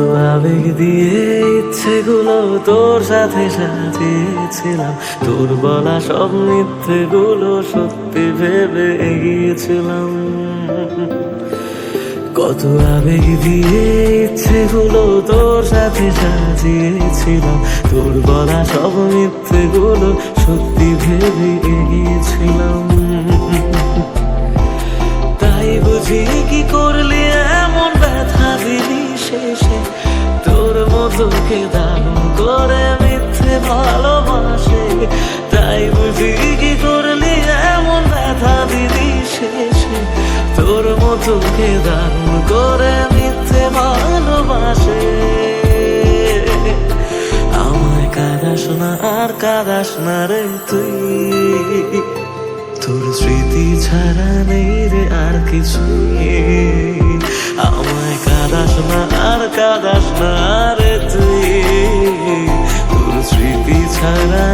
আবেগ দিয়ে ইচ্ছেগুলো তোর সাথে সাজিয়েছিলাম। তোর বলা সব মিথ্যেগুলো সত্যি ভেবে এগিয়েছিলাম। কত আবেগ দিয়ে ইচ্ছেগুলো তোর সাথে সাজিয়েছিলাম। তোর বলা সব মিথ্যেগুলো সত্যি ভেবে এগিয়েছিলাম। তাই বুঝি কি করলি মতো কে দারুণ করে মিথ্যে ভালোবাসে। তাই বুঝি কি করলি এমন ব্যথা দিলি শেষে। তোর মতো কে দারুণ করে মিথ্যে ভালোবাসে। আমায় কাদাস না আর কাদাস না রে তুই। তোর স্মৃতি ছাড়া নেই রে আর কিছু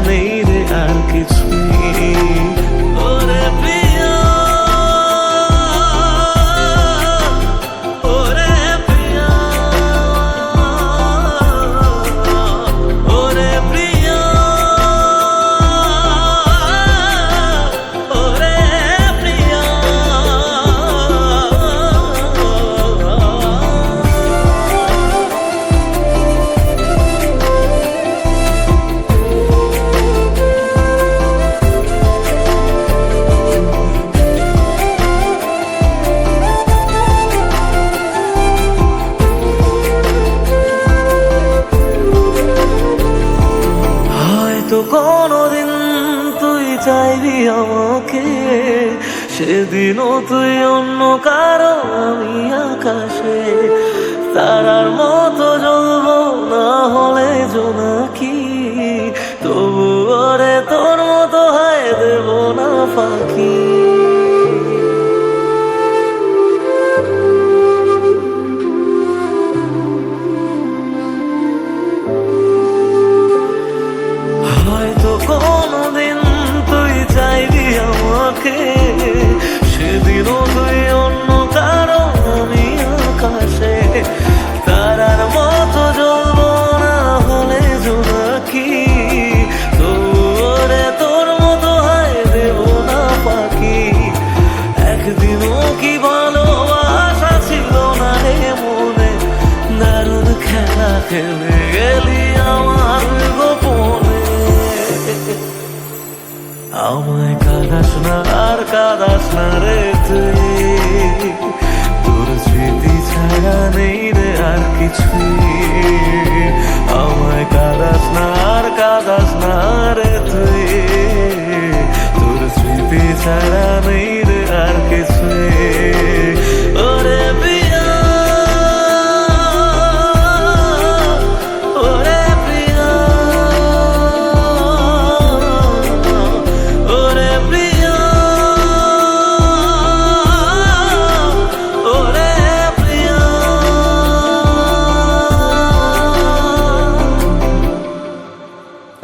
নেই রে আর কিছু কোনোদিন তুই চাইবি আমাকে? সেদিনও তুই অন্য কারও আমি আকাশে আমাকে সেদিনও তুই অন্য কারও আমি আকাশে। তারার মতো জ্বলবো না হলে জোনাকি। তোরে তোর মতো হয় দেব না পাখি। একদিনও কি ভালোবাসা ছিল না রে মনে? দারুণ খেলা খেলে গেলি আমার গোপনে। আমায় কাঁদাস না আর কাঁদাস না রে তুই। তোর স্মৃতি ছাড়া নেই রে আর কিছু আমায় কাঁদাস না আর কাঁদাস না রে তুই। তোর স্মৃতি ছাড়া নেই